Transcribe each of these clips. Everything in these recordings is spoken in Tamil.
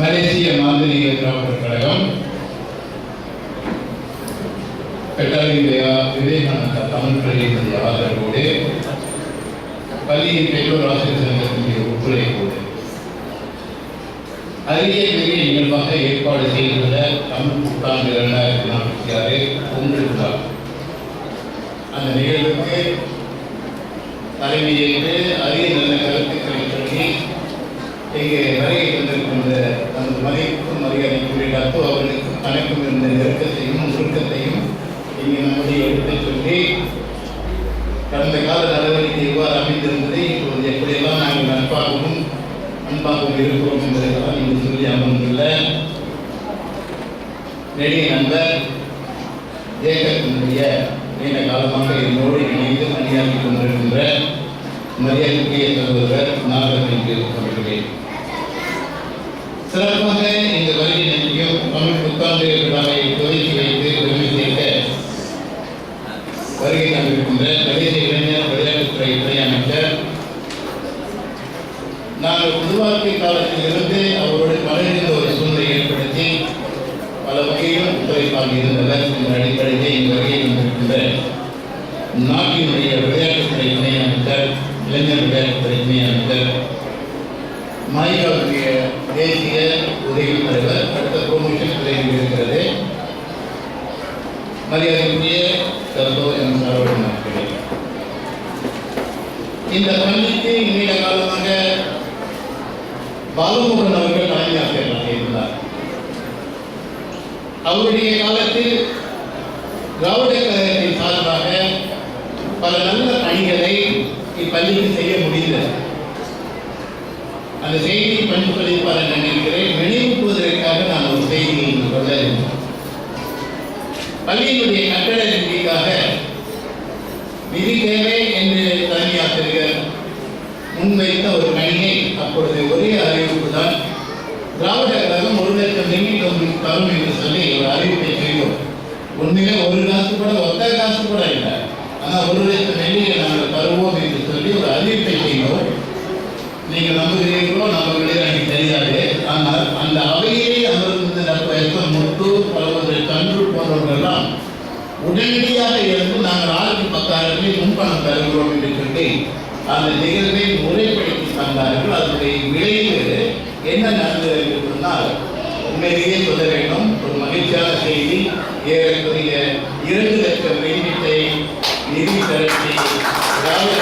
மலேசிய மாந்திரிக திராவிடர் கழகம். பெட்டாலியா விவேகானந்தா தமிழ் பள்ளியினுடைய ஆதரவோடு பள்ளியின் பெற்றோர் ஆசிரியர் சங்கத்தினுடைய ஒத்துழைப்போடு அரிய பெரிய நிகழ்வாக ஏற்பாடு செய்துள்ள தமிழ் புத்தாண்டு இரண்டாயிரத்தி நாற்பத்தி ஆறு பொங்கல் அந்த நிகழ்வுக்கு தலைமையேற்று அரிய நல்ல கருத்துக்களை சொல்லி இங்கே வருகை தந்திருக்கின்ற மலைக்கும் மதிப்புக்கும் மரியாதைக்குரிய டத்து அவர்களுக்கு தனக்கும் இருந்த நெருக்கத்தையும் சுருக்கத்தையும் இங்கே நம்முடைய எடுத்துச் சொல்லி கடந்த கால நடவடிக்கை எவ்வாறு அமைந்திருந்ததை இப்போது எப்படியெல்லாம் நாங்கள் நட்பாகவும் அன்பாகவும் இருக்கிறோம் என்பதெல்லாம் இங்கு சொல்லி அமர்ந்துள்ள நெடிய நண்பர் இயக்கத்தினுடைய நீண்ட காலமாக என்னோடு இணைந்து பணியாற்றி கொண்டிருக்கின்ற மரியாதைக்குரிய சகோதரர் நாகரத்திற்கு அவர்களே. சிறப்பாக இந்த வருகை நிலையம் தமிழ் புத்தாண்டு விழாவை துவக்கி வைத்து பெருமை செய்த வருகை தந்திருக்கின்ற மலேசிய இளைஞர் விளையாட்டுத்துறை துறை அமைச்சர். நாங்கள் உருவாக்கிய காலத்தில் இருந்து அவரோடு பலரிந்த ஒரு சூழ்நிலை ஏற்படுத்தி பல வகையிலும் ஒத்துழைப்பாக இருந்தவர். என்ற அடிப்படையில் இந்த வருகை வந்திருக்கின்ற நாட்டினுடைய விளையாட்டுத்துறை இணை அமைச்சர் இளைஞர் விளையாட்டுத்துறை இணை அமைச்சர் மாயிகாவுடைய தேசிய உதவி தலைவர் அடுத்த ப்ரொமோஷன் உதவி இருக்கிறது. மரியாதைக்குரிய தந்தோ என் சரவணன் அவர்களே இந்த பள்ளிக்கு நீண்ட காலமாக பாலமுருகன் அவர்கள் தலைமை ஆசிரியராக இருந்தார். அவருடைய காலத்தில் திராவிட கழகத்தின் சார்பாக பல நல்ல பணிகளை இப்பள்ளிக்கு செய்ய முடிந்தது. அந்த செய்தியை பணிப்பளிப்பார் என நினைக்கிறேன். நினைவுக்குவதற்காக நான் ஒரு செய்தியை சொல்ல பள்ளியினுடைய கட்டட நிதிக்காக நிதி தேவை என்று தலைமை முன்வைத்த ஒரு பணியை அப்பொழுது ஒரே அறிவிப்பு தான் திராவிட கழகம் ஒரு லட்சம் நிதி தரும் என்று சொல்லி ஒரு அறிவிப்பை செய்வோம் உண்மையிலே ஒரு காசு கூட ஒத்த காசு கூட இல்லை. ஆனால் ஒரு லட்சம் நெல்லியை நாங்கள் தருவோம் என்று சொல்லி ஒரு அறிவிப்பை செய்வோம் நீங்கள் நம்புகிறீங்க நம்பவில்லை எனக்கு தெரியாது ஆனால் அந்த அவையிலே அமர்ந்து டாக்டர் எஸ் எம் முத்து பலவர்கள் கன்று போன்றவர்களெல்லாம் உடனடியாக இருந்து நாங்கள் ஆளுக்கு பத்தாயிரமே முன்பணம் தருகிறோம் என்று சொல்லி அந்த நிகழ்வை முறைப்படுத்தி தந்தார்கள் அதனுடைய விளைவு என்ன நடந்தது என்று சொன்னால் உண்மையிலேயே சொல்ல வேண்டும் ஒரு மகிழ்ச்சியான செய்தி ஏறக்குறைய இரண்டு லட்சம் வெளியீட்டை நிதி திரட்டி திராவிட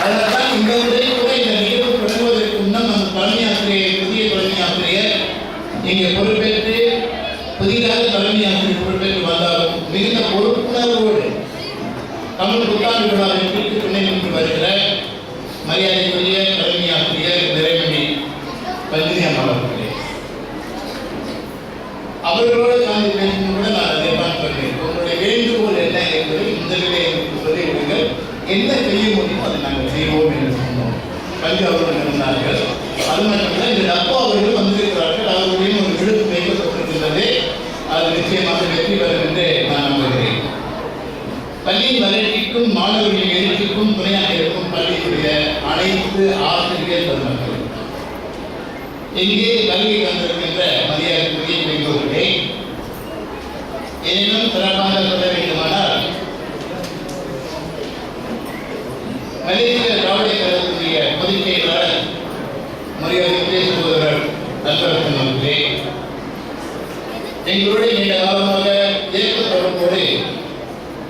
அதனால்தான் இந்த முறை கூட இந்த நிகழ்வு தொடங்குவதற்கு முன்னம் நம்ம தலைமை ஆசிரியர் புதிய தலைமை ஆசிரியர் நீங்கள் பொறுப்பேற்று புதிதாக தலைமை ஆசிரியர் பொறுப்பேற்று வந்தாலும் மிகுந்த பொறுப்புணர்வோடு தமிழ் புத்தாண்டு விழாவை பிடித்து துணை நின்று வருகிற மரியாதைக்குரிய தலைமை ஆசிரியர் நிறைமணி பந்தினி அம்மா அவர்களே அவர்களோடு நான் பேசும் கூட நான் அதை தான் சொன்னேன் உங்களுடைய வேண்டுகோள் என்ன என்பதை முதலிலே எனக்கு சொல்லி விடுங்கள் என்ன செய்ய முடியுமோ அதை நாங்கள் செய்வோம் என்று சொன்னோம் பஞ்சு அவர்கள் இருந்தார்கள் அது மட்டுமல்ல இந்த டப்பா அவர்கள் வந்திருக்கிறார்கள் அவர்களுடைய ஒரு விடுப்பு வைக்கப்பட்டிருக்கின்றது அது நிச்சயமாக வெற்றி பெறும் என்று நான் நம்புகிறேன் பள்ளியின் வளர்ச்சிக்கும் மாணவர்களின் எழுச்சிக்கும் துணையாக இருக்கும் பள்ளியினுடைய பத்து ஆசிரியர் பெருமக்கள் இங்கே வருகை தந்திருக்கின்ற மரியாதைக்குரிய பெற்றோர்களே எனினும் சிறப்பாக சொல்ல வேண்டுமானால் மலேசிய திராவிட கழகத்துடைய பொதுச் செயலாளர் மரியாதைக்குரிய சகோதரர் நண்பரசன் அவர்களே எங்களுடைய நீண்ட காலமாக இயக்க தொடர்போடு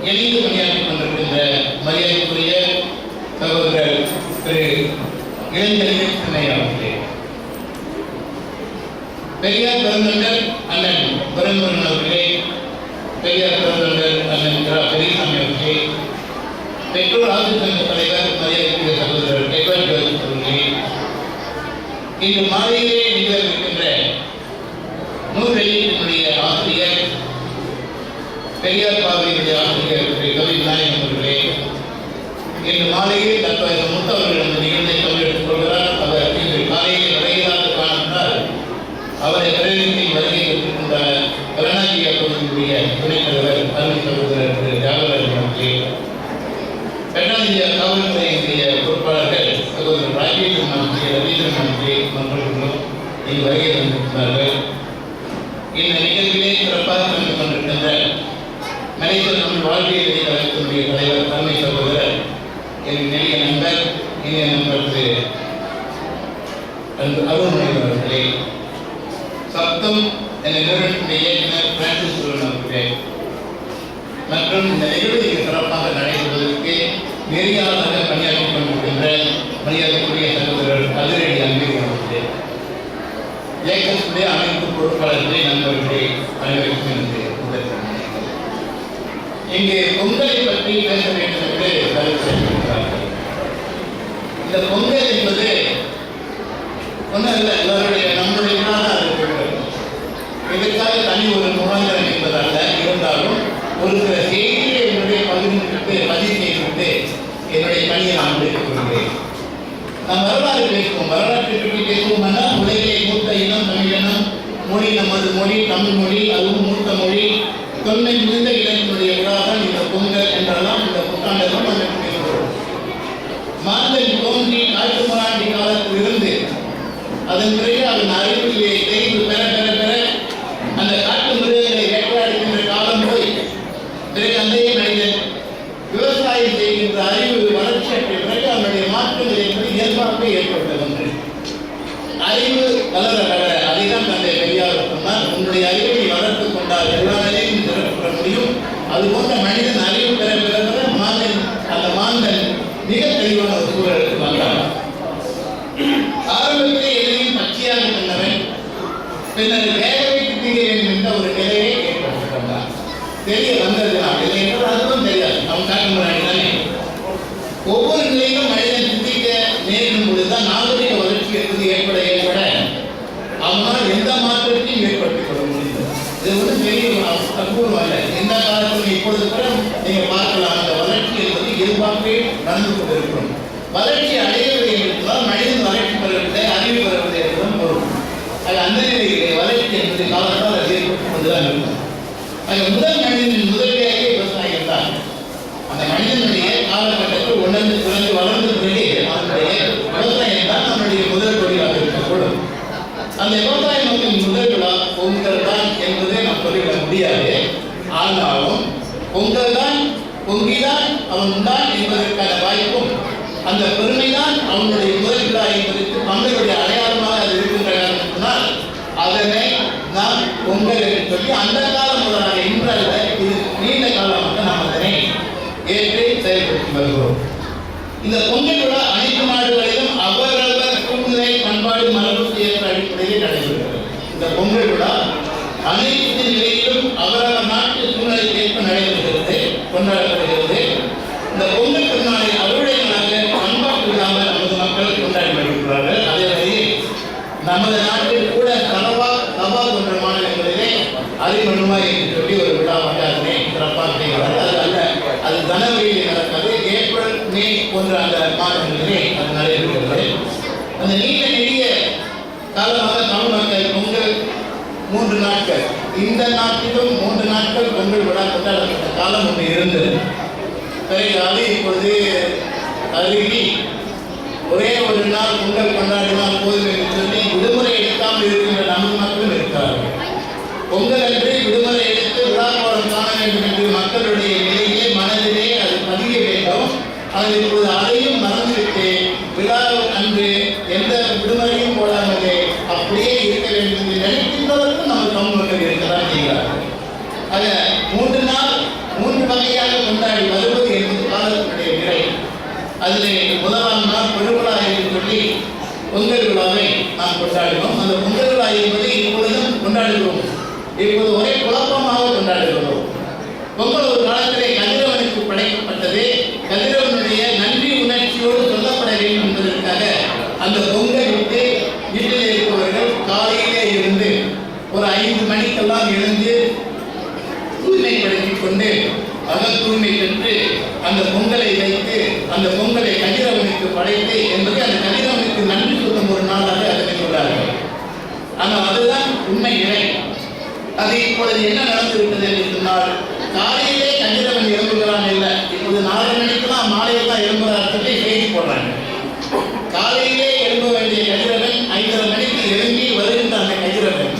இணைந்து பணியாற்றிக் கொண்டிருக்கின்ற மரியாதைக்குரிய சகோதரர் திரு இளைஞர் சின்னை பெரியார் பெருந்தொண்டர் அண்ணன் பெருந்தொண்டன் அவர்களே. பெரியார் பெருந்தொண்டர் அண்ணன் திரா பெரியசாமி அவர்களே. பெற்றோர் ஆசிரியர் தலைவர் மரியாதைக்குரிய சகோதரர் எட்வர்ட் அவர்களே. இன்று மாலை நிகழ இருக்கின்ற நூல் வெளியீட்டினுடைய ஆசிரியர் பெரியார் பார்வையினுடைய ஆசிரியர் திரு கவி விநாயகம் அவர்களே இன்று மாலையில் டாக்டர் முத்து அவர்கள் இந்த நிகழ்வை பங்கெடுத்துக் கொள்கிறார் அவர் இன்று காலையில் வருகிறார் காணால் அவரை பிரதிநிதி வருகை பெற்றிருக்கின்ற கருணாநிதி பகுதியுடைய துணைத் தலைவர் அருமை சகோதரர் திரு தியாகராஜன் அவர்களே பெண்ணாந்திய காவல்துறையினுடைய பொறுப்பாளர்கள் சகோதரர் சகோதரர் ராஜேந்திரன் மந்திரி ரவீந்திரன் மந்திரி மன்றங்களும் இங்கு வருகை தந்திருக்கிறார்கள் இந்த நிகழ்விலே சிறப்பாக கலந்து கொண்டிருக்கின்ற மலேசிய தமிழ் வாழ்வியல் கழகத்தினுடைய தலைவர் தலைமை சகோதரர் என் நெறிய நண்பர் இனிய நண்பர் சப்தம் என்ற நிறுவனத்தினுடைய இயக்குனர் பிரான்சிஸ் சுரன் அவர்களே. மற்றும் இந்த நிகழ்வு சிறப்பாக நடைபெறுவதற்கு நெறியாளராக பணியாற்றிக் கொண்டிருக்கின்ற மரியாதைக்குரிய சகோதரர் கதிரடி அன்பு அவர்களே. இயக்கத்துடைய அனைத்து பொறுப்பாளர்களை நண்பர்களே அனைவருக்கும் எனது முதல் இங்கு பொங்கலை பற்றி பேச வேண்டும் என்று கருத்து இந்த பொங்கல் என்பது ஒன்றும் இல்லை எல்லாருடைய நம்முடைய விழாதான் அது இதற்காக தனி ஒரு முகாந்திரம் என்பதல்ல இருந்தாலும் ஒரு சில செய்தியை என்னுடைய பகிர்ந்துவிட்டு பதிவு செய்துவிட்டு என்னுடைய பணியை நான் முடித்துக் கொள்கிறேன். நாம் வரலாறு பேசுவோம். வரலாற்றை பற்றி பேசுவோம்னா உலகிலே மூத்த இனம் தமிழினம் மொழி நமது மொழி தமிழ் மொழி அதுவும் மூத்த மொழி. தொன்மை முடிந்த இனத்தினுடைய விழா தான் இந்த பொங்கல் என்றெல்லாம் இந்த புத்தாண்டெல்லாம் நம்ம மாந்தன் தோன்றி காட்டுமராண்டி காலத்தில் இருந்து அதன் பிறகு அதன் அறிவிலே தெரிவு பெற பெற பெற அந்த காட்டு மிருகங்களை வேட்டையாடுகின்ற காலம் போய் பிறகு அந்தே மனிதன் விவசாயம் செய்கின்ற அறிவு வளர்ச்சி அற்ற பிறகு அவனுடைய மாற்றங்கள் என்பது இயல்பாகவே ஏற்பட்டது ஒன்று அறிவு வளர வளர அதைதான் தந்தை பெரியார் சொன்னார் உன்னுடைய அறிவை நீ வளர்த்துக் கொண்டால் எல்லா நிலையும் சிறப்பு பெற முடியும் அது போன்ற மனிதன் அறிவு பெற பெற பெற மாந்தன் அந்த மாந்தன் மிக தெளிவான ஒரு சூழலுக்கு வந்தான் ஆரம்பத்திலே எதையும் பச்சையாக சொன்னவன் பின்னர் வேக வைத்து திங்க வேண்டும் என்ற ஒரு நிலையை ஏற்படுத்திக் கொண்டான் தெரிய வந்ததுதான் இல்லை என்றால் அதுவும் தெரியாது அவன் காட்ட முன்னாடி தானே ஒவ்வொரு நிலையிலும் மனிதன் சிந்திக்க நேரிடும் பொழுதுதான் நாகரிக வளர்ச்சி என்பது ஏற்பட ஏற்பட அவனால் எந்த மாற்றத்தையும் ஏற்படுத்திக் கொள்ள முடியும் இது வந்து பெரிய ஒரு அற்புதம் அல்ல எந்த காலத்திலும் இப்பொழுது கூட நீங்க பார்க்கலாம் அந்த வளர்ச்சி என்பது இயல்பாகவே நடந்து கொண்டிருக்கிறோம் வளர்ச்சி அடையவில்லை என்றால் மனிதன் வளர்ச்சி பெறவில்லை அறிவு பெறவில்லை என்பதும் பொருள் அது அந்த நிலையிலே வளர்ச்சி என்பது காலத்தால் அது ஏற்பட்டு கொண்டுதான் இருக்கும் அது முதல் மனிதனின் முதல் வேலையே விவசாயம் தான் அந்த மனிதனுடைய காலகட்டத்தில் உணர்ந்து பிறந்து வளர்ந்த பிறகு அவனுடைய விவசாயம் தான் நம்முடைய முதல் தொழிலாக இருக்கக்கூடும் அந்த விவசாய மக்களின் முதல்விழா பொங்கல் தான் என்பதை நாம் சொல்லிவிட முடியாது. ஆனாலும் பொங்கல் தான் பொங்கிதான் அவன் தான் என்பதற்கான வாய்ப்பும் அந்த பெருமைதான் அவனுடைய முதல் விழா என்பதற்கு மக்களுடைய அடையாளமாக அது இருக்கின்ற காரணத்தினால் அதனை நாம் பொங்கல் என்று சொல்லி அந்த காலம் முதலாக இன்றல்ல இது நீண்ட காலமாக நாம் அதனை ஏற்றி செயல்படுத்தி வருகிறோம். இந்த பொங்கல் விழா அனைத்து நாடுகளிலும் அவரவர் சூழ்நிலை பண்பாடு மரபுக்கு ஏற்ற அடிப்படையில் நடைபெறுகிறது இந்த பொங்கல் விழா அனைத்து நிலையிலும் அவரவர் நாட்டு சூழ்நிலைக்கு ஏற்ப நடைபெறுகிறது கொண்டாடப்படுகிறது இந்த பொங்கல் திருநாளை அறுவடைகளாக பண்பாட்டு விழாமல் நமது மக்கள் கொண்டாடி வருகிறார்கள் அதே வழியில் நமது நாட்டில் கூட கனவா தவா போன்ற மாநிலங்களிலே அறிமணுமாய் என்று சொல்லி ஒரு விழா வந்தாருமே சிறப்பாக செய்கிறார்கள் அது அல்ல அது ஜனவரியில் நடக்கிறது ஏப்ரல் மே போன்ற அந்த மாதங்களிலே அது நடைபெறுகிறது. அந்த நீண்ட நெடிய காலமாக தமிழ் மக்கள் பொங்கல் மூன்று நாட்கள் இந்த நாட்டிலும் மூன்று நாட்கள் பொங்கல் விழா கொண்டாடப்பட்ட காலம் ஒன்று இருந்தது. பிறகு அது இப்பொழுது அருகி ஒரே ஒரு நாள் பொங்கல் கொண்டாடினால் போதும் என்று சொல்லி விடுமுறை எடுக்காமல் இருக்கின்ற நம்ம மக்களும் இருக்கிறார்கள். பொங்கல் அன்று விடுமுறை எடுத்து விழாக்கோலம் காண வேண்டும் என்று மக்களுடைய நிலையிலே மனதிலே அது பதிய வேண்டும். அது இப்போது அதையும் மறந்துவிட்டு விழா அன்று எந்த விடுமுறையும் போடாமலே அப்படியே இருக்க வேண்டும் என்று நினைக்கின்றவர்கள் நம்ம தமிழ் மக்கள் இருக்கதான் செய்கிறார்கள். ஆக மூன்று நாள் மூன்று வகையாக கொண்டாடி வருவது அதிலே முதலாம் நாள் பெருவிழா என்று சொல்லி பொங்கல் விழாவை நாம் கொண்டாடினோம் அந்த பொங்கல் விழா என்பதை இப்பொழுதும் கொண்டாடுகிறோம். இப்போது ஒரே குழப்பமாக கொண்டாடுகிறோம். பொங்கல் ஒரு காலத்திலே கதிரவனுக்கு படைக்கப்பட்டது. கதிரவனுடைய நன்றி உணர்ச்சியோடு சொல்லப்பட வேண்டும் என்பதற்காக அந்த பொங்கல் விட்டு வீட்டில் இருப்பவர்கள் காலையிலே இருந்து ஒரு ஐந்து மணிக்கெல்லாம் எழுந்து தூய்மைப்படுத்திக் கொண்டு அகத்துண்ணில் என்று அந்த பொங்கலை வைத்து அந்த பொங்கலை கதிரவனுக்கு படைத்து என்பது அந்த கதிரவனுக்கு நன்றி சொல்லும் ஒரு நாளாக அதனை சொல்றார்கள் ஆனால் அதுதான் உண்மை நிலை அது இப்பொழுது என்ன நடந்துவிட்டது என்று சொன்னால் காலையிலே கதிரவன் இறங்குகிறான் இல்லை இப்பொழுது நாலு மணிக்கெல்லாம் மாலையில் தான் எழும்புகிறார் சொல்லி செய்தி போடுறாங்க காலையிலே எழும்ப வேண்டிய கதிரவன் ஐந்தரை மணிக்கு எழும்பி வருகின்ற அந்த கதிரவன்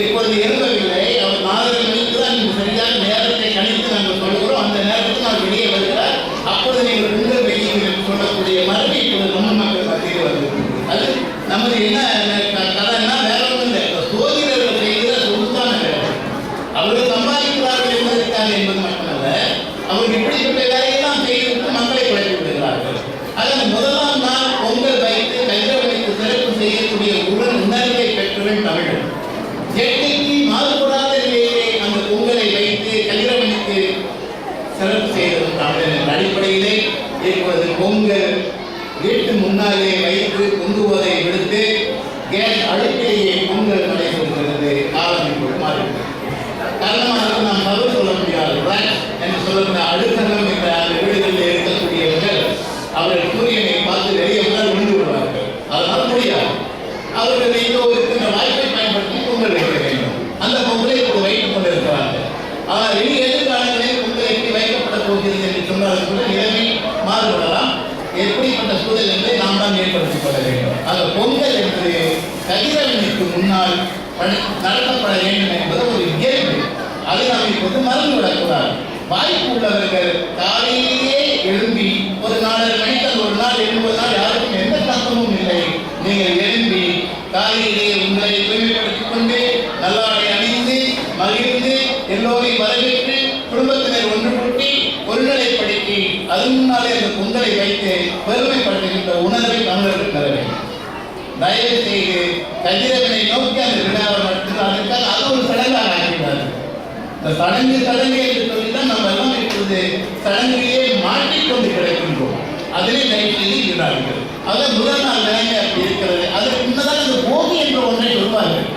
இப்பொழுது எழும்பவில்லை அவர் நாலரை மணிக்கு தான் நீங்கள் சரியான நேரத்தை கணித்து நாங்கள் சொல்கிறோம் அந்த நேரத்துக்கு நான் வெளியே வருகிறார் அப்பொழுது நீங்கள் உங்கள் வெளியே என்று சொல்லக்கூடிய மரபு இப்பொழுது நம்ம மக்கள் மத்தியில் வருது அது நமது என்ன க- கதைன்னா வேற ஒன்றும் இல்லை இப்ப சோதிடர்கள் செய்கிற சொலுத்தான வேலை அவர்கள் சம்பாதிக்கிறார்கள் என்பதற்காக என்பது மட்டுமல்ல அவர்கள் இப்படிப்பட்ட வேலையெல்லாம் செய்துவிட்டு மக்களை குழப்பி விடுகிறார்கள் அதன் முதலாம் நாள் பொங்கல் வைத்து கைதவனுக்கு சிறப்பு செய்யக்கூடிய உடன் உணர்வை பெற்றவன் தமிழன் எட்டுக்கு மாறுபடாத நிலையிலே அந்த பொங்கலை வைத்து கைதவனுக்கு சிறப்பு செய்தவன் தமிழன் என்ற அடிப்படையிலே இப்பொழுது பொங்கல் வீட்டு முன்னாலே வைத்து பொங்குவதை விடுத்து கேஸ் அடுப்பிலேயே பொங்கல் நடைபெறுகிறது காலம் இப்பொழுது மாறிவிட்டது காரணமாக நாம் தவறு சொல்ல முடியாது right? என்று சொல்லக்கூடிய அடுத்தகம் என்ற அந்த வீடுகளில் இருக்கக்கூடியவர்கள் அவர்கள் சூரியனை பார்த்து வெளியே முதல் விழுந்து விடுவார்கள் அதனால் முடியாது அவர்கள் இந்த ஒரு இந்த வாய்ப்பை பயன்படுத்தி பொங்கல் வைக்க வேண்டும் அந்த பொங்கலை இப்போது வைத்துக் கொண்டிருக்கிறார்கள் ஆனால் இனி எதிர்காலங்களில் பொங்கல் எப்படி வைக்கப்பட போகிறது என்று சொன்னால் கூட நிலைமை மாறுபடலாம் எப்படிப்பட்ட சூழல் என்பதை நாம் தான் ஏற்படுத்திக் கொள்ள வேண்டும் அந்த பொங்கல் என்பது கதிரவனுக்கு முன்னால் நடத்தப்பட வேண்டும் என்பது ஒரு இயல்பு. அதை நாம் இப்போது மறந்துவிடக்கூடாது. வாய்ப்பு உள்ளவர்கள் காலையிலேயே எழும்பி ஒரு நாலரை மணிக்கு ஒரு நாள் எழும்புவது நாள் யாருக்கும் எந்த தாக்கமும் இல்லை. நீங்கள் எழும்பி காலையிலே உங்களை தூய்மைப்படுத்திக் கொண்டு நல்லாடை அணிந்து மகிழ்ந்து எல்லோரையும் வரவேற்று குடும்பத்தினர் ஒன்று கூட்டி ஒருநிலைப்படுத்தி அது முன்னாலே அந்த பொங்கலை வைத்து பெருமைப்படுத்துகின்ற உணர்வை தமிழர்கள் பெற வேண்டும். தயவு செய்து கதிரவனை நோக்கி அந்த விழாவை நடத்துகிற அதுக்காக அது ஒரு சடங்காக ஆகிவிடாது இந்த சடங்கு சடங்கு என்று சொல்லிதான் நம்ம எல்லாம் இப்பொழுது சடங்கிலேயே மாட்டிக்கொண்டு கிடைக்கின்றோம். அதிலே தயவு செய்து அது முதல் நாள் விளங்கி அப்படி இருக்கிறது. அதற்கு முன்னதாக இந்த போகி என்ற ஒன்றை சொல்வார்கள்.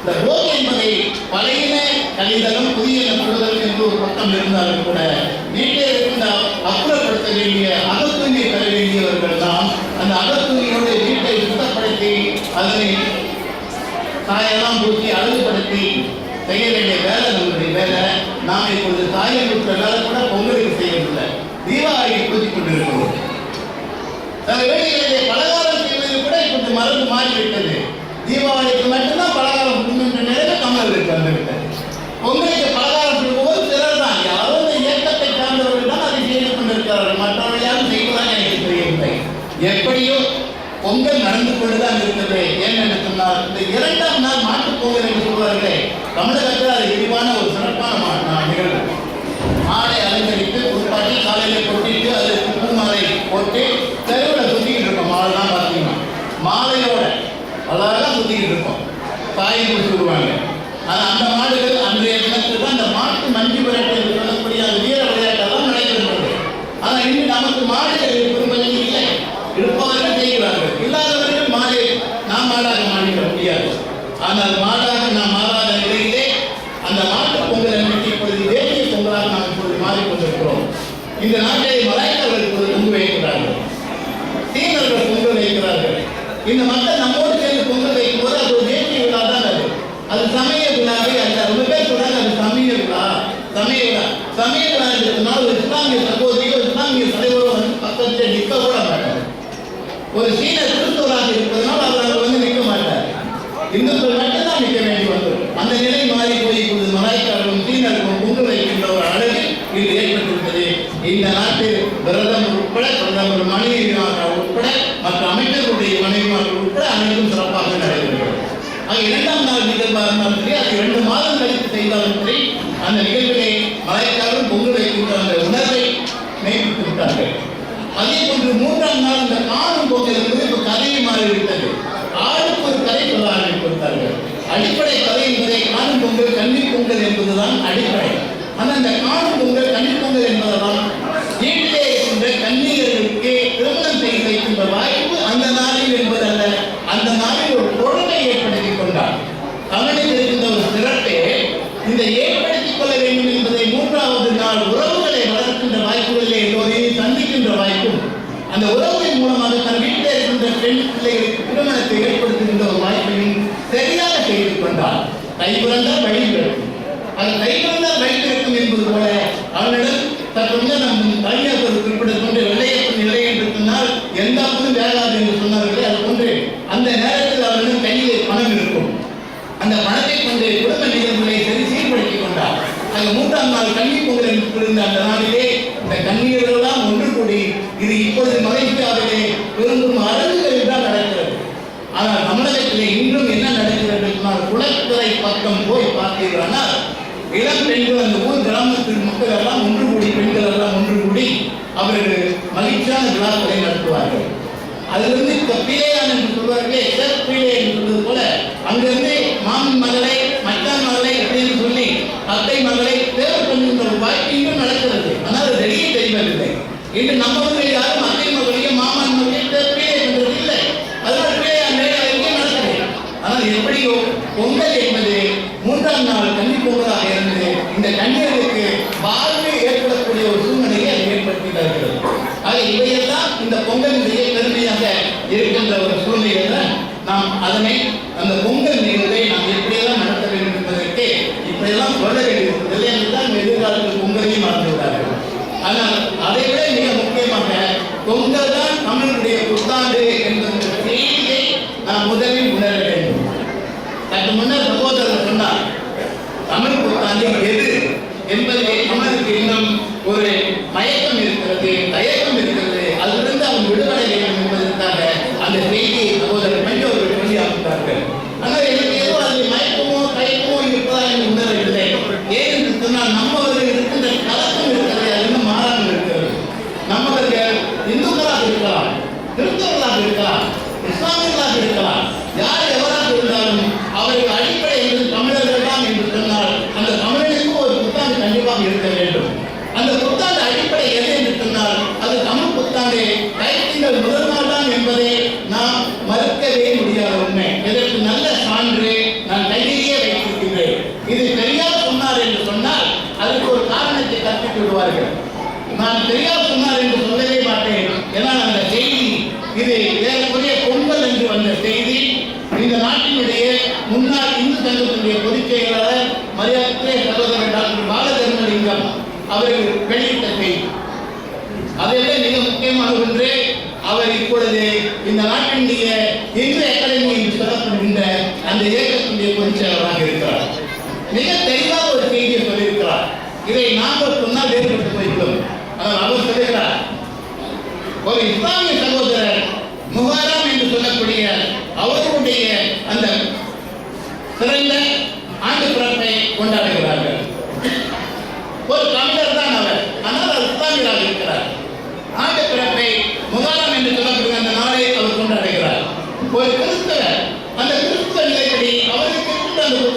இந்த போகி என்பதை பழையன கழிதலும் புதிய சுடுதல் என்று ஒரு பக்கம் இருந்தாலும் கூட வீட்டில் இருக்கின்ற அப்புறப்படுத்த வேண்டிய அது பெற வேண்டியவர்கள் தான் அந்த அகத்தூய்மையோடு வீட்டை சுத்தப்படுத்தி அதனை சாயெல்லாம் பூசி அழகுபடுத்தி செய்ய வேண்டிய வேலை நம்மளுடைய வேலை. நாம் இப்பொழுது சாயம் வேலை கூட பொங்கலுக்கு செய்யவில்லை தீபாவளியை பூஜை கொண்டிருக்கிறோம் சில வேலைகளிலே பலகாரம் செய்வது கூட இப்பொழுது மரபு மாறிவிட்டது. தீபாவளிக்கு மட்டும்தான் பலகாரம் கொடுக்கின்ற நிலையில கமல் இருக்கு அந்த பொங்கலுக்கு பலகாரம் கொடுக்கும்போது சிலர் தான் யாரோ இயக்கத்தை சார்ந்தவர்கள் தான் அதை செய்து கொண்டிருக்கிறார்கள். மற்றவர்கள் யாரும் செய்வதாக எனக்கு தெரியவில்லை. எப்படியோ பொங்கல் நடந்து கொண்டுதான் இருக்கிறது ஏனென்று சொன்னால் இந்த இரண்டாம் நாள் மாட்டுப் பொங்கல் என்று சொல்வார்களே தமிழகத்தில் அது விரிவான ஒரு சிறப்பான மா- நிகழ்வு. மாலை அலங்கரித்து குறிப்பாட்டி காலையில கொட்டிட்டு அது பூ மாலை போட்டு தெருவில் சுத்திக்கிட்டு இருக்கோம் தான் பார்த்தீங்கன்னா. மாலையோட அழகாக சுத்திக்கிட்டு இருப்போம். தாயை கொடுத்து விடுவாங்க. ஆனால் அந்த மாடுகள் அன்றைய தினத்தில் தான் அந்த மாட்டு மஞ்சு விரட்டு என்று சொல்லக்கூடிய அந்த வீர விளையாட்டெல்லாம் நடைபெறுகிறது ஆனால் இன்று நமக்கு மாடுகள் இருப்பது இல்லை. இருப்பவர்கள் செய்கிறார்கள் இல்லாதவர்கள் மாலை நாம் மாடாக மாடிக்க முடியாது. ஆனால் மாடாக நாம் மாறாத நிலையிலே அந்த மாட்டுப் பொங்கல் அன்றைக்கு இப்பொழுது தேசிய பொங்கலாக நாம் இப்பொழுது மாறிக்கொண்டிருக்கிறோம் இந்த நாட்டை மலாய்க்கர்கள் கொண்டு வைக்கிறார்கள் சீனர்கள் கொண்டு வைக்கிறார்கள் இந்த மக்கள் நம்மோடு சேர்ந்து பொங்கல் வைக்கும் போது அது ஒரு தேசிய விழா தான் அது. அது சமய விழாவே அல்ல ரொம்ப பேர் சொல்றாங்க அது சமய விழா. சமய விழா. சமய விழா இருக்கிறதுனால ஒரு இஸ்லாமிய சகோதரர் இஸ்லாமிய தலைவரோ வந்து பக்கத்தில் நிற்க கூட மாட்டார் ஒரு சீன கிறிஸ்தவராக இருப்பதனால் அவர் அங்கே வந்து நிற்க மாட்டார் இந்துக்கள் மட்டும்தான் நிற்க வேண்டி வந்தோம் அந்த நிலை மாறி போய் இப்பொழுது மலாய்க்காரர்களும் சீனர்களும் பொங்கல் வைக்கின்ற ஒரு அழகு இது ஏற்பட்டிருக்கிறது இந்த நாட்டில் பிரதமர் உட்பட பிரதமர் மனைவிமார்கள் உட்பட மற்ற அமைச்சர்களுடைய மனைவிமார்கள் உட்பட அனைத்தும் சிறப்பாக நடைபெறுகிறது ஆக இரண்டாம் நாள் நிகழ்வாக இருந்தாலும் சரி அது இரண்டு மாதம் கழித்து செய்தாலும் சரி அந்த நிகழ்விலே மலைக்காரரும் பொங்கல் வைக்கின்ற அந்த உணர்வை மெய்ப்பித்து விட்டார்கள் அதே போன்று மூன்றாம் நாள் இந்த காணும் பொங்கல் என்பது இப்ப கதையை மாறிவிட்டது ஆளுக்கு ஒரு கதை சொல்ல ஆரம்பித்தார்கள் அடிப்படை கதை என்பதை காணும் பொங்கல் கன்னி பொங்கல் என்பதுதான் அடிப்படை. ஆனால் இந்த காணும் பொங்கல் கனிப்பொங்கல் பொங்கல் என்பதெல்லாம் அண்ணால் கல்வி கொண்டிருந்த அந்த நாளிலே இந்த கண்ணீர்கள் ஒன்று கூடி இது இப்பொழுது மலேசியாவிலே பெருந்தும் அரங்குகளில் தான் நடக்கிறது. ஆனால் தமிழகத்திலே இன்றும் என்ன நடக்கிறது என்றால் குளக்கரை பக்கம் போய் பார்த்தீர்களானால் இளம் பெண்கள் அந்த ஊர் கிராமத்தில் மக்கள் எல்லாம் ஒன்று கூடி பெண்கள் எல்லாம் ஒன்று கூடி அவர்கள் மகிழ்ச்சியான விழாக்களை நடத்துவார்கள். அதிலிருந்து தப்பிலேயான் என்று சொல்வார்களே செற்பிலே என்று சொல்வது போல அங்கிருந்து மாமன் மகளை அத்தான் மகளை அப்படின்னு சொல்லி அத்தை மகளை தேர்வு பண்ணுகின்ற ஒரு வாய்ப்பு இன்னும் நடக்கிறது. ஆனால் அது வெளியே தெரியவில்லை இன்று நம்மவர்கள் யாரும் அத்தை மகளையும் மாமன் மகளையும் தேர்வே என்பது இல்லை. அதனால் பிள்ளையா நிறைய நடக்கிறது ஆனால் எப்படியோ பொங்கல் என்பது மூன்றாம் நாள் கண்ணி போவதாக இருந்து இந்த கண்ணீருக்கு வாழ்வு ஏற்படக்கூடிய ஒரு சூழ்நிலையை அது ஏற்படுத்தி தருகிறது. ஆக இவையெல்லாம் இந்த பொங்கலுடைய பெருமையாக இருக்கின்ற ஒரு சூழ்நிலையில் தான் நாம் அதனை அந்த பொங்கல் செல்வத்தினுடைய பொதுச் செயலாளர் மரியாதைக்குரிய சகோதரர் டாக்டர் பாலதர்மலிங்கம் அவர்கள் வெளியிட்ட செய்தி. அதில் மிக முக்கியமான அவர் இப்பொழுது இந்த நாட்டினுடைய இன்றைய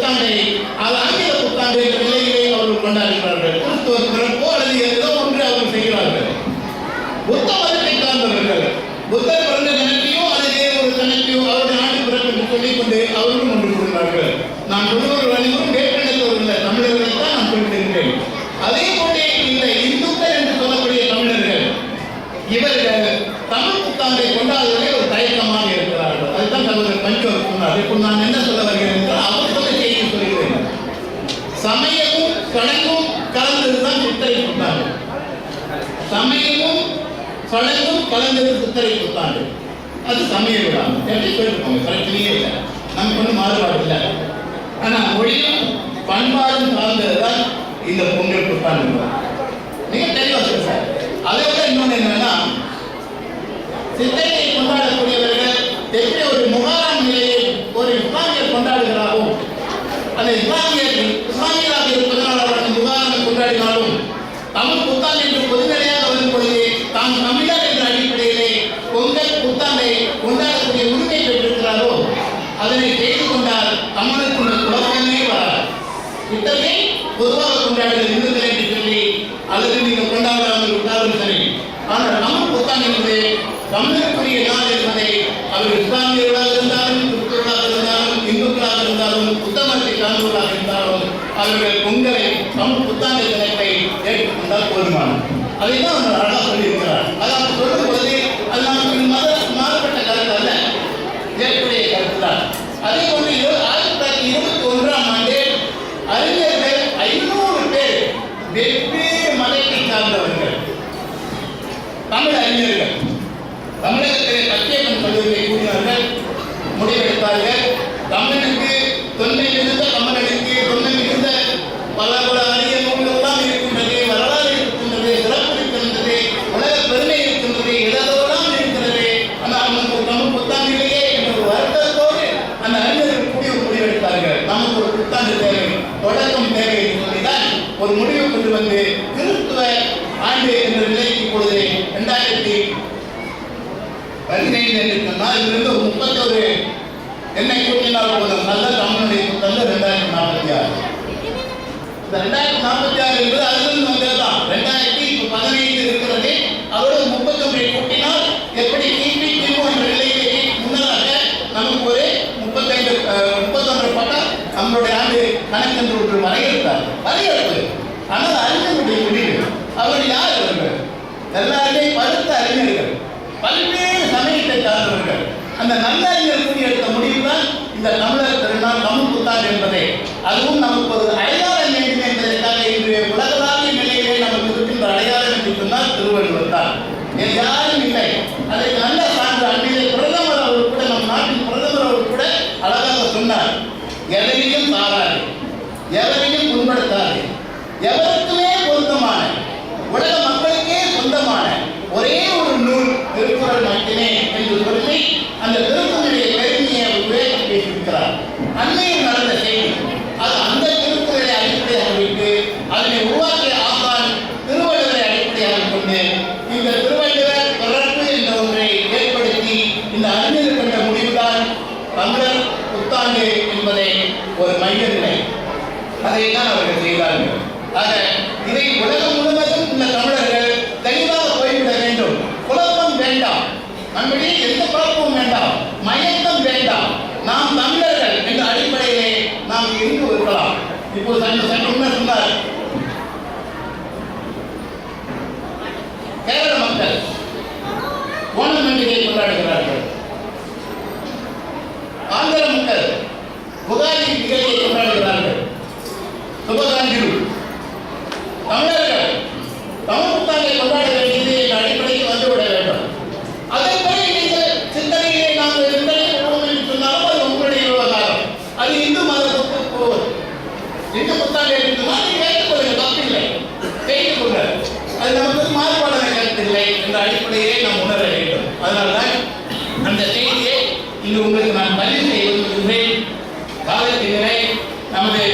புத்தாண்டை அது ஆங்கில புத்தாண்டு என்ற நிலையிலே அவர்கள் கொண்டாடி சமய விடாமல் நிறைய பேர் பிரச்சனையே இல்லை நமக்கு ஒன்றும் மாறுபாடு இல்லை. ஆனால் மொழியும் பண்பாடும் சார்ந்தது தான் இந்த பொங்கல் புத்தாண்டு. மிக தெளிவாக சார் அதை விட இன்னொன்று என்னன்னா சித்தரை கொண்டாடக்கூடிய அவர்கள் பொங்கலை சம புத்தாண்டு தினத்தை ஏற்றுக்கொண்டால் போதுமானது. அதை தான் அழகாக சொல்லி ஒரு முடிவு கொண்டு வந்து திருத்துவ ஆண்டு என்ற நிலைக்கு இப்பொழுது இரண்டாயிரத்தி பதினைந்து என்று சொன்னால் இதிலிருந்து ஒரு முப்பத்தொரு என்னை கூட்டினால் ஒரு நல்ல தமிழுடைய புத்தகம் இரண்டாயிரத்தி நாற்பத்தி ஆறு. இந்த ரெண்டாயிரத்தி நாற்பத்தி ஆறு என்பது அதில் என்று ஒன்று வரையறுத்தார் வரையறுப்பு ஆனால் அறிஞருடைய முடிவு. அவர் யார் அவர்கள்? எல்லாருமே படுத்த அறிஞர்கள். பல்வேறு சமயத்தை சார்ந்தவர்கள். அந்த நல்ல அறிஞர் கூடி எடுத்த முடிவு தான் இந்த தமிழர் திருநாள் தமிழ் புத்தாண்டு என்பதை. அதுவும் நமக்கு ஒரு அடையாளம் வேண்டும் என்பதற்காக இன்று உலகளாவிய நிலையிலே நமக்கு இருக்கின்ற அடையாளம் என்று சொன்னால் திருவள்ளுவர் தான் வேறு யாரும் இல்லை அதற்கு நல்ல சான்று அன்றைய பிரதமர் அவர் கூட நம் நாட்டின் பிரதமர் அவர் கூட அழகாக சொன்னார் எதையும் சாராது எவரையும் புண்படுத்தாது எவருக்குமே பொருத்தமான உலக மக்களுக்கே சொந்தமான ஒரே ஒரு நூல் திருக்குறள் மட்டுமே என்று சொல்லி அந்த திருக்குறளுடைய பெருமையை அவர் உயர்த்தி பேசியிருக்கிறார் அன்னையில் நடந்த செய்தி அது அந்த திருக்குறளை அடிப்படையாக வைத்து அதனை உருவாக்கிய ஆசான் திருவள்ளுவரை அடிப்படையாக கொண்டு இந்த திருவள்ளுவர் தொடர்பு என்ற ஒன்றை ஏற்படுத்தி இந்த அறிஞர் கண்ட முடிவுதான் தமிழர் புத்தாண்டு என்பதை ஒரு மைய நிலை அதைத்தான் அவர்கள் செய்தார்கள். ஆக இதை உலகம் முழுவதும் உள்ள தமிழர்கள் தெளிவாக போய்விட வேண்டும். குழப்பம் வேண்டாம். நம்மிடையே எந்த குழப்பமும் வேண்டாம். மயக்கம் வேண்டாம். நாம் தமிழர்கள் என்ற அடிப்படையிலே நாம் இருந்து இருக்கலாம் இப்போ சற்று சற்று முன்னர் சொன்னார் கேரள மக்கள் ஓணம் பண்டிகை கொண்டாடுகிறார்கள் ஆந்திர மக்கள் புகாரி நிகழ்ச்சியை கொண்டாடுகிறார்கள் சுபகாந்திரு தமிழர்கள் தமிழ் புத்தாண்டை கொண்டாட வேண்டியது என்ற அடிப்படையில் வந்துவிட வேண்டும் அதன்படி நீங்கள் சிந்தனையிலே நாங்கள் சிந்தனை கொள்வோம் என்று சொன்னாலும் அது உங்களுடைய விவகாரம் அது இந்து மதத்துக்கு போவது இந்து புத்தாண்டு என்று சொன்னால் நீங்கள் ஏற்றுக்கொள்ளுங்க தப்பில்லை செய்து கொள்ள அது நமக்கு மாறுபாடான கருத்தில்லை என்ற அடிப்படையிலே நாம் உணர வேண்டும். அதனால்தான் அந்த செய்தியை இங்கு உங்களுக்கு நான் பதிவு செய்ய விரும்புகிறேன் காலத்தினரை நமது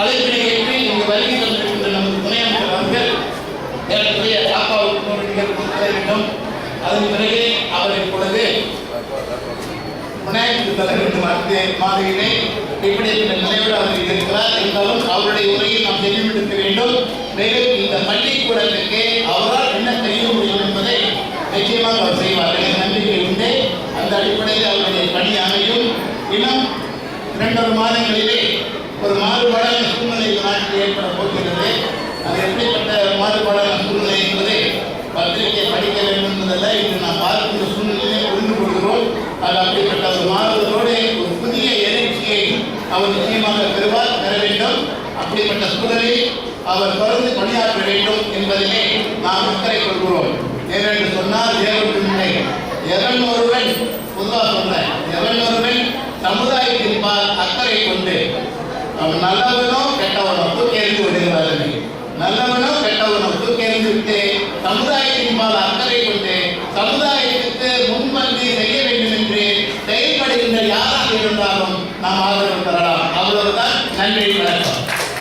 அழைப்பினை ஏற்று இங்கு வருகை தந்திருக்கின்ற நமது துணை அமைச்சர் அவர்கள் ஏறக்குறைய பாப்பாவுக்கு வேண்டும். அதன் பிறகு அவர் இப்பொழுது விநாயகர் தலைவர் மாத மாதிரியிலே இப்படிப்பட்ட நிலையோடு அவர் இருக்கிறார். இருந்தாலும் அவருடைய உரையை நாம் தெரிவித்திருக்க வேண்டும். மேலும் இந்த பள்ளிக்கூடத்துக்கு அவரால் என்ன செய்ய முடியும் என்பதை நிச்சயமாக அவர் செய்வார். நம்பிக்கை உண்டு. அந்த அடிப்படையில் அவருடைய பணி அமையும். இன்னும் இரண்டொரு மாதங்களிலே ஒரு மாறுபாடான சூழ்நிலை இந்த நாட்டில் ஏற்பட போகிறது அது எப்படிப்பட்ட மாறுபாடான சூழ்நிலை என்பதை பத்திரிகை படிக்க வேண்டும் என்பதல்ல இன்று நாம் பார்க்கின்ற சூழ்நிலையை புரிந்து கொள்கிறோம் அது அப்படிப்பட்ட ஒரு மாறுதலோடு ஒரு புதிய எழுச்சியை அவர் நிச்சயமாக பெறுவார் பெற வேண்டும் அப்படிப்பட்ட சூழலில் அவர் தொடர்ந்து பணியாற்ற வேண்டும் என்பதிலே நாம் அக்கறை கொள்கிறோம். ஏனென்று சொன்னால் தேவனுக்கு முன்னை எவன் ஒருவன் பொதுவாக சொல்றேன் எவன் ஒருவன் சமுதாயத்தின் பால் அக்கறை கொண்டு அவன் நல்லவனோ கெட்டவனோ தூக்கி விடுகிறார்கள் நல்லவனோ கெட்டவனோ தூக்கெறிந்து விட்டு சமுதாயத்தின் பால் அக்கறை கொண்டு சமுதாயத்துக்கு முன்வந்து செய்ய வேண்டும் என்று செயல்படுகின்ற யாராக இருந்தாலும் நாம் ஆதரவு தரலாம். அவ்வளவுதான். நன்றி வணக்கம்.